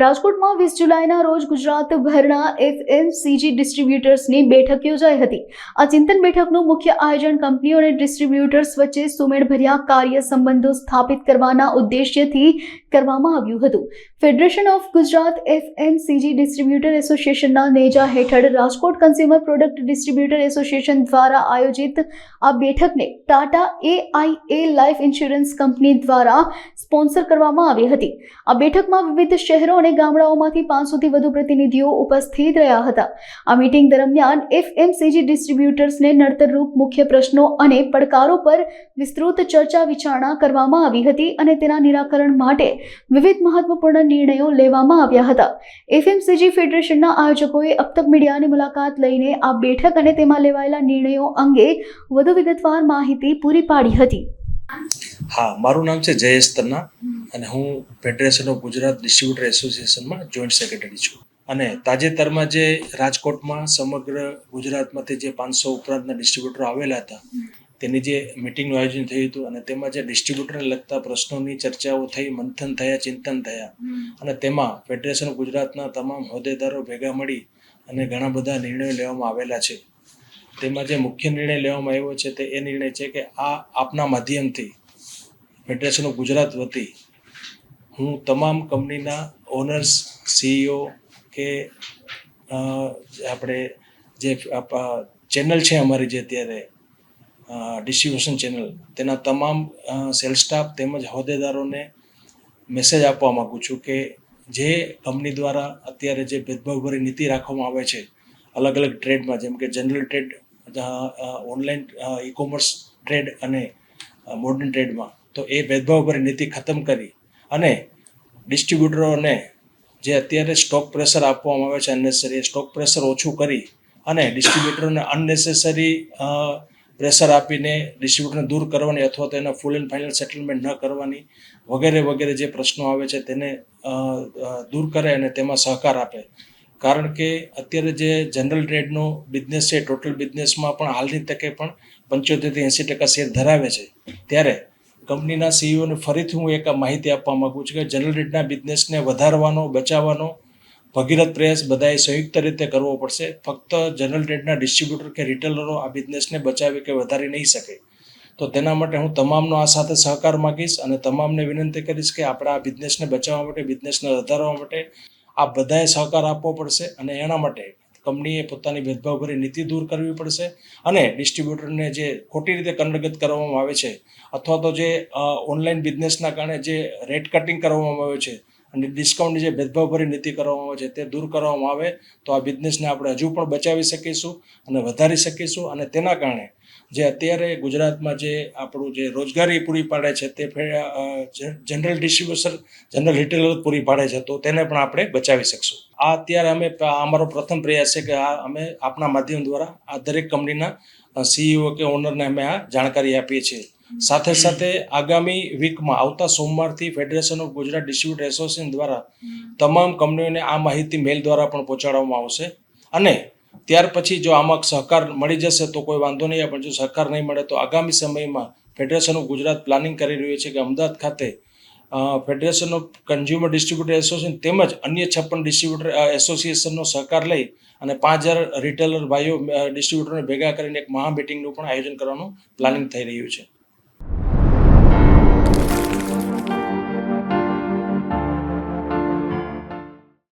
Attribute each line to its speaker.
Speaker 1: રાજકોટમાં વીસ જુલાઈના રોજ ગુજરાતભરના એફએમસીજી ડિસ્ટ્રીબ્યુટર્સની બેઠક યોજાઈ હતી. આ ચિંતન બેઠકનું મુખ્ય આયોજન કંપનીઓ અને ડિસ્ટ્રીબ્યુટર્સ વચ્ચે સુમેળભર્યા કાર્ય સંબંધો સ્થાપિત કરવાના ઉદ્દેશ્યથી કરવામાં આવ્યું હતું. Federation of Gujarat FMCG distributor એસોસિએશનના નેજા હેઠળ Rajkot consumer product distributor association દ્વારા આયોજિત આ બેઠકને Tata AIA life insurance company દ્વારા સ્પોન્સર કરવામાં આવી હતી. આ બેઠકમાં વિવિધ શહેરો અને ગામડાઓમાંથી પાંચસોથી વધુ પ્રતિનિધિઓ ઉપસ્થિત રહ્યા હતા. આ મીટિંગ દરમિયાન એફએમસીજી ડિસ્ટ્રીબ્યુટર્સને નડતરરૂપ મુખ્ય પ્રશ્નો અને પડકારો પર વિસ્તૃત ચર્ચા વિચારણા કરવામાં આવી હતી અને તેના નિરાકરણ માટે વિવિધ મહત્વપૂર્ણ નિર્ણયો લેવામાં આવ્યા હતા. એફએમસીજી ફેડરેશનના આયોજકોએ અબતક મીડિયાની મુલાકાત લઈને આ બેઠક અને તેમાં લેવાયેલા નિર્ણયો અંગે વધુ વિગતવાર માહિતી પૂરી પાડી હતી.
Speaker 2: હા, મારું નામ છે જયેશ તન્ના અને હું ફેડરેશન ઓફ ગુજરાત ડિસ્ટ્રીબ્યુટર એસોસિએશનમાં જોઈન્ટ સેક્રેટરી છું. અને તાજેતરમાં જે રાજકોટમાં સમગ્ર ગુજરાતમાંથી જે પાંચસો ઉપરાંતના ડિસ્ટ્રીબ્યુટરો આવેલા હતા તેની જે મિટિંગનું આયોજન થયું હતું અને તેમાં જે ડિસ્ટ્રીબ્યુટરને લગતા પ્રશ્નોની ચર્ચાઓ થઈ મંથન થયા ચિંતન થયા. અને તેમાં ફેડરેશન ગુજરાતના તમામ હોદ્દેદારો ભેગા મળી અને ઘણા બધા નિર્ણયો લેવામાં આવેલા છે. તેમાં જે મુખ્ય નિર્ણય લેવામાં આવ્યો છે તે એ નિર્ણય છે કે આ આપના માધ્યમથી ફેડરેશન ઓફ ગુજરાત વતી હું તમામ કંપનીના ઓનર્સ સીઈઓ કે આપણે જે ચેનલ છે અમારી જે અત્યારે ડિસ્ટ્રીબ્યુશન ચેનલ તેના તમામ સેલ્સ સ્ટાફ તેમજ હોદ્દેદારોને મેસેજ આપવા માગું છું કે જે કંપની દ્વારા અત્યારે જે ભેદભાવભરી નીતિ રાખવામાં આવે છે, અલગ અલગ ટ્રેડમાં, જેમ કે general trade online e commerce trade અને મોડર્ન ટ્રેડમાં તો એ ભેદભાવભરી નીતિ ખતમ કરી અને ડિસ્ટ્રીબ્યુટરોને જે અત્યારે સ્ટોક પ્રેશર આપવામાં આવે છે અનનેસરી એ સ્ટોક પ્રેશર ઓછું કરી અને ડિસ્ટ્રીબ્યુટરોને અનનેસેસરી પ્રેશર આપીને ડિસ્ટ્રીબ્યુટરને દૂર કરવાની અથવા તો એના ફૂલ એન્ડ ફાઇનલ સેટલમેન્ટ ન કરવાની, વગેરે વગેરે જે પ્રશ્નો આવે છે તેને દૂર કરે અને તેમાં સહકાર આપે. કારણ કે અત્યારે જે જનરલ ટ્રેડનો બિઝનેસ છે ટોટલ બિઝનેસમાં પણ હાલની તકે પણ પંચોતેરથી એંસી ટકા શેર ધરાવે છે. ત્યારે કંપનીના સીઈઓને ફરીથી હું એક માહિતી આપવા માગું છું કે જનરલ ટ્રેડના બિઝનેસને વધારવાનો, બચાવવાનો ભગીરથ પ્રયાસ બધાએ સંયુક્ત રીતે કરવો પડશે. ફક્ત જનરલ ટ્રેડના ડિસ્ટ્રીબ્યુટર કે રિટેલરો આ બિઝનેસને બચાવી કે વધારી નહીં શકે. તો તેના માટે હું તમામનો આ સાથે સહકાર માગીશ અને તમામને વિનંતી કરીશ કે આપણે આ બિઝનેસને બચાવવા માટે બિઝનેસને વધારવા માટે આ બધાએ સહકાર આપવો પડશે અને એના માટે કંપનીએ પોતાની ભેદભાવભરી નીતિ દૂર કરવી પડશે અને ડિસ્ટ્રીબ્યુટરને જે ખોટી રીતે કન્નગત કરવામાં આવે છે અથવા તો જે ઓનલાઈન બિઝનેસના કારણે જે રેટ કટિંગ કરવામાં આવે છે અને ડિસ્કાઉન્ટની જે ભેદભાવભરી નીતિ કરવામાં આવે છે તે દૂર કરવામાં આવે, તો આ બિઝનેસને આપણે હજુ પણ બચાવી શકીશું અને વધારી શકીશું અને તેના કારણે જે અત્યારે ગુજરાતમાં જે આપણું જે રોજગારી પૂરી પાડે છે તે જનરલ ડિસ્ટ્રીબ્યુશન જનરલ રિટેલર પૂરી પાડે છે, તો તેને પણ આપણે બચાવી શકશું. આ અત્યારે અમે અમારો પ્રથમ પ્રયાસ છે કે આ અમે આપના માધ્યમ દ્વારા આ દરેક કંપનીના સીઈઓ કે ઓનરને અમે આ જાણકારી આપીએ છીએ. સાથે સાથે આગામી વીકમાં આવતા સોમવારથી federation of Gujarat distributor association દ્વારા તમામ કંપનીઓને આ માહિતી મેલ દ્વારા પણ પહોંચાડવામાં આવશે. અને ત્યાર પછી જો આમાં સહકાર મળી જશે તો કોઈ વાંધો નહીં, પણ જો સહકાર નહીં મળે તો આગામી સમયમાં ફેડરેશન ઓફ ગુજરાત પ્લાનિંગ કરી રહ્યું છે કે અમદાવાદ ખાતે federation of consumer distributor association તેમજ અન્ય છપ્પન ડિસ્ટ્રીબ્યુટર એસોસિએશનનો સહકાર લઈ અને પાંચ હજાર રિટેલર ભાઈઓ ડિસ્ટ્રીબ્યુટરને ભેગા કરીને એક મહા મિટિંગનું પણ આયોજન કરવાનું પ્લાનિંગ થઈ રહ્યું છે.